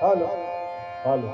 હાલો. હાલો.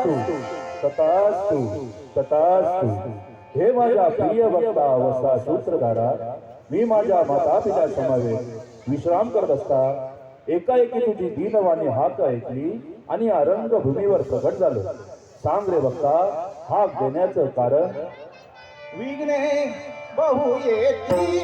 तथास्तु तथास्तु तथास्तु हे माझ्या प्रिय वक्ता अवस्था सूत्रधारा मी माझ्या माता पिता समावेश विश्राम करत असता एकाएकी तुझी दीनवाणी हाक ऐकली आणि या रंगभूमीवर प्रकट झालं. सांग रे वक्ता हाक देण्याचं कारण? विघ्ने बहु येती.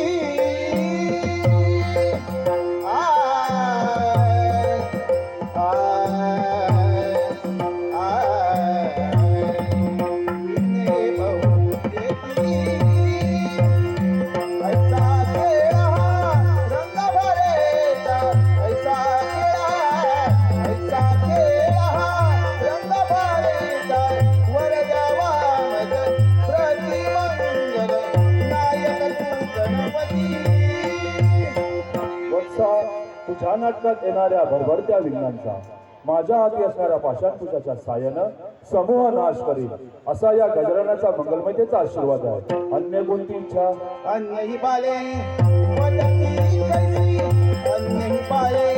नाटकात भरभरत्या विघ्नांचा माझ्या हाती असणाऱ्या पाषाणपुषाच्या साह्यानं समूह नाश करील असा या गजरानाचा मंगलमयतेचा आशीर्वाद आहे. अन्य कोणती इच्छा अन्यही पाले. अन्य ही पाले.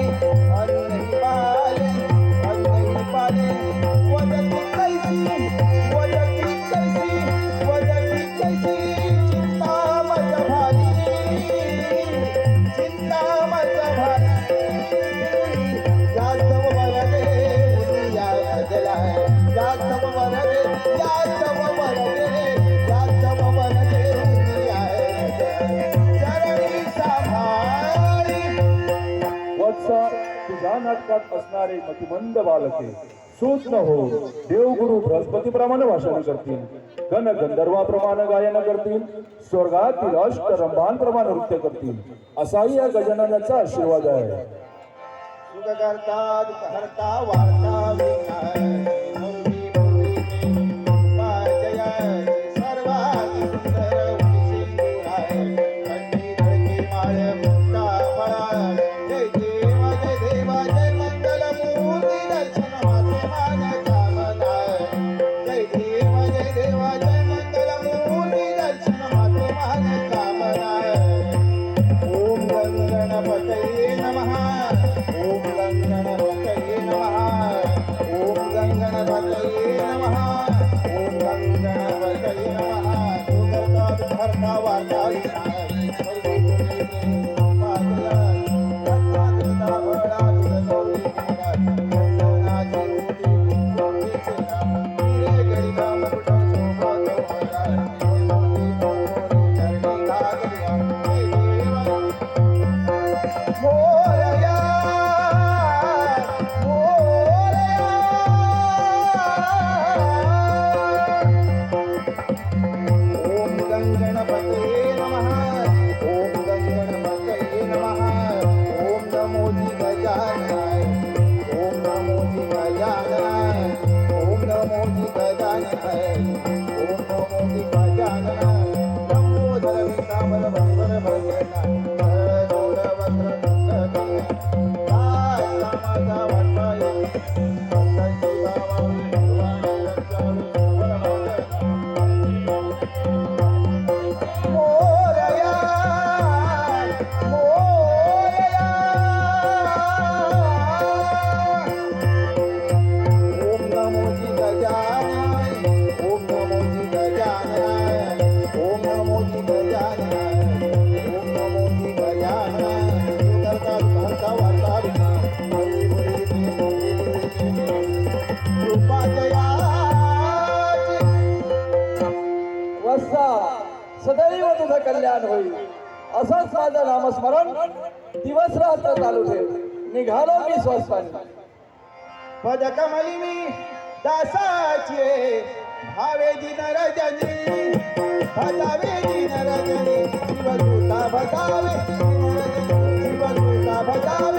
तुझ्या नाटकात असणारे मतिमंद बालके सूत न हो देवगुरु बृहस्पतीप्रमाणे भाषण करतील. गण गंधर्वाप्रमाणे गायन करतील. स्वर्गातील अष्ट रंभांप्रमाणे नृत्य करतील. असाही या गजाननाचा आशीर्वाद आहे. Yeah. कल्याण होईल. असंच माझं नामस्मरण दिवस रात्र चालू ठेव. निघालो मी स्वस्थाने पद कमली मी दासाचे भावे दिन रजनी भजावे दिन रजनी. शिवदूता भजावे शिवदूता भजावे